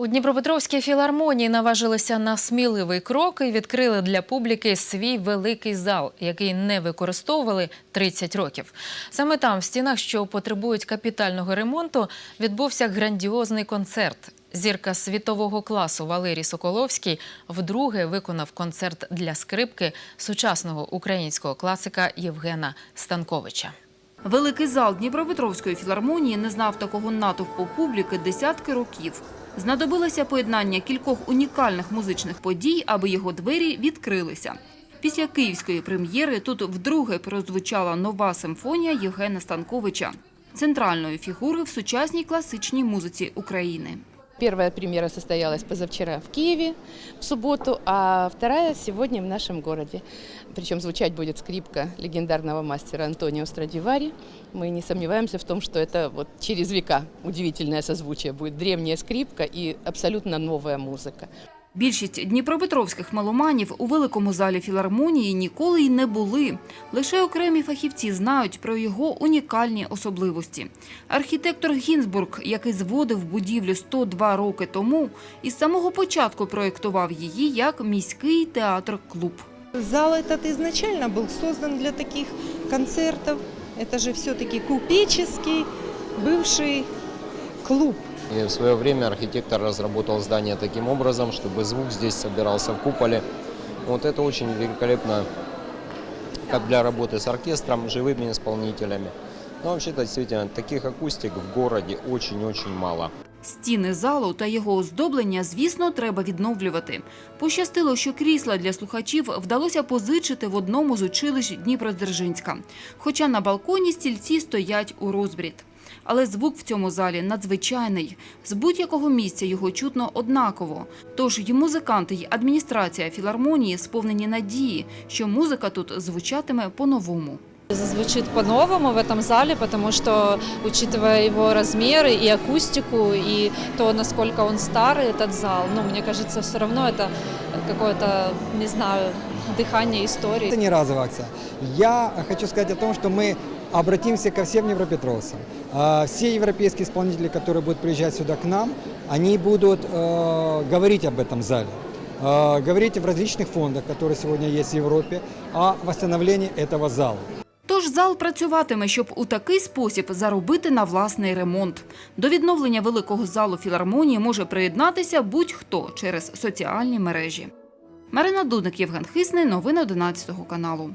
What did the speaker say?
У Дніпропетровській філармонії наважилися на сміливий крок і відкрили для публіки свій великий зал, який не використовували 30 років. Саме там, в стінах, що потребують капітального ремонту, відбувся грандіозний концерт. Зірка світового класу Валерій Соколовський вдруге виконав концерт для скрипки сучасного українського класика Євгена Станковича. Великий зал Дніпропетровської філармонії не знав такого натовпу публіки десятки років. Знадобилося поєднання кількох унікальних музичних подій, аби його двері відкрилися. Після київської прем'єри тут вдруге прозвучала нова симфонія Євгена Станковича, центральної фігури в сучасній класичній музиці України. Первая премьера состоялась позавчера в Киеве в субботу, а вторая сегодня в нашем городе. Причем звучать будет скрипка легендарного мастера Антонио Страдивари. Мы не сомневаемся в том, что это вот через века удивительное созвучие будет. Древняя скрипка и абсолютно новая музыка. Більшість дніпропетровських меломанів у великому залі філармонії ніколи й не були. Лише окремі фахівці знають про його унікальні особливості. Архітектор Гінзбург, який зводив будівлю 102 роки тому, із самого початку проєктував її як міський театр-клуб. Зал этот изначально был создан для таких концертов. Это же все-таки купеческий бывший клуб. И в свое время архитектор разработал здание таким образом, чтобы звук здесь собирался в куполе. Вот это очень великолепно, как для работы с оркестром, живыми исполнителями. Но вообще-то действительно таких акустик в городе очень-очень мало. Стіни залу та його оздоблення, звісно, треба відновлювати. Пощастило, що крісла для слухачів вдалося позичити в одному з училищ Дніпродзержинська. Хоча на балконі стільці стоять у розбрід. Але звук в цьому залі надзвичайний. З будь-якого місця його чутно однаково. Тож і музиканти, й адміністрація філармонії сповнені надії, що музика тут звучатиме по-новому. Зазвучит по-новому в этом зале, потому что, учитывая его размеры и акустику, и то, насколько он старый, этот зал, ну, мне кажется, все равно это какое-то, не знаю, дыхание истории. Это не разовая акция. Я хочу сказать о том, что мы обратимся ко всем европетровцам. А, Все европейские исполнители, которые будут приезжать сюда к нам, они будут э, говорить об этом зале. Э, говорить в различных фондах, которые сегодня есть в Европе, о восстановлении этого зала. Тож зал працюватиме, щоб у такий спосіб заробити на власний ремонт. До відновлення великого залу філармонії може приєднатися будь-хто через соціальні мережі. Марина Дудник, Євген Хисний. Новини 11 каналу.